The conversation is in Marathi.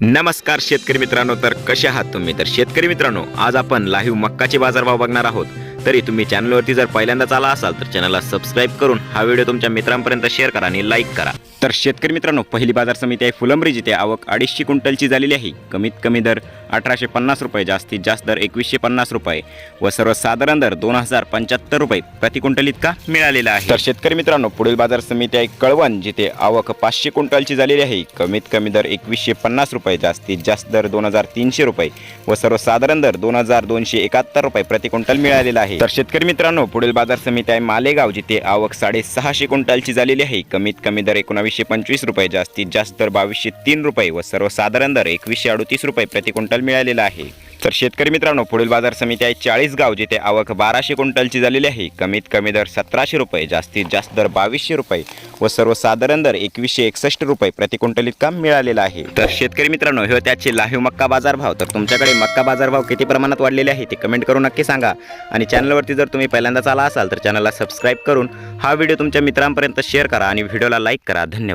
नमस्कार शेतकरी मित्रांनो तर कसे आहात तुम्ही? तर शेतकरी मित्रांनो आज आपण लाईव्ह मक्काचे बाजारभाव बघणार आहोत. तरी तुम्ही चॅनलवरती जर पहिल्यांदाच आला असाल तर चॅनलला सबस्क्राईब करून हा व्हिडिओ तुमच्या मित्रांपर्यंत शेअर करा आणि लाईक करा. तर शेतकरी मित्रांनो पहिली बाजार समिती आहे फुलंब्री जिथे आवक अडीचशे क्विंटलची झालेली आहे. कमीत कमी दर अठराशे पन्नास रुपये जास्तीत जास्त दर एकवीसशे पन्नास रुपये व सर्वसाधारण दर दोन हजार पंच्याहत्तर रुपये प्रति क्विंटल इतका मिळालेला आहे. तर शेतकरी मित्रांनो पुढील बाजार समिती आहे कळवण जिथे आवक पाचशे क्विंटलची झालेली आहे. कमीत कमी दर एकवीसशे पन्नास रुपये जास्तीत जास्त दर दोन हजार तीनशे रुपये व सर्वसाधारण दर दोन हजार दोनशे एकाहत्तर रुपये प्रति क्विंटल मिळालेला आहे. तर शेतकरी मित्रांनो पुढील बाजार समिती आहे मालेगाव जिथे आवक साडेसहाशे क्विंटलची झालेली आहे. कमीत कमी दर एकोणावीसशे पंचवीस रुपये जास्तीत जास्त दर बावीसशे तीन रुपये व सर्वसाधारण दर एकवीसशे अडतीस रुपये प्रति क्विंटल मिळालेला आहे. तर शेतकरी मित्रांनो पुढील बाजार समिती आहे चाळीस गाव जिथे आवक बाराशे क्विंटलची झालेली आहे. कमीत कमी दर सतराशे रुपये जास्तीत जास्त दर बावीसशे रुपये व सर्वसाधारण दर एकवीसशे एकसष्ट रुपये प्रति क्विंटल इतका मिळालेला आहे. तर शेतकरी मित्रांनो हे त्याचे लाहीव मक्का बाजारभाव तर तुमच्याकडे मक्का बाजारभाव किती प्रमाणात वाढलेले आहे ते कमेंट करून नक्की सांगा. आणि चॅनलवरती जर तुम्ही पहिल्यांदाच आला असाल तर चॅनलला सबस्क्राईब करून हा व्हिडिओ तुमच्या मित्रांपर्यंत शेअर करा आणि व्हिडिओला लाईक करा. धन्यवाद.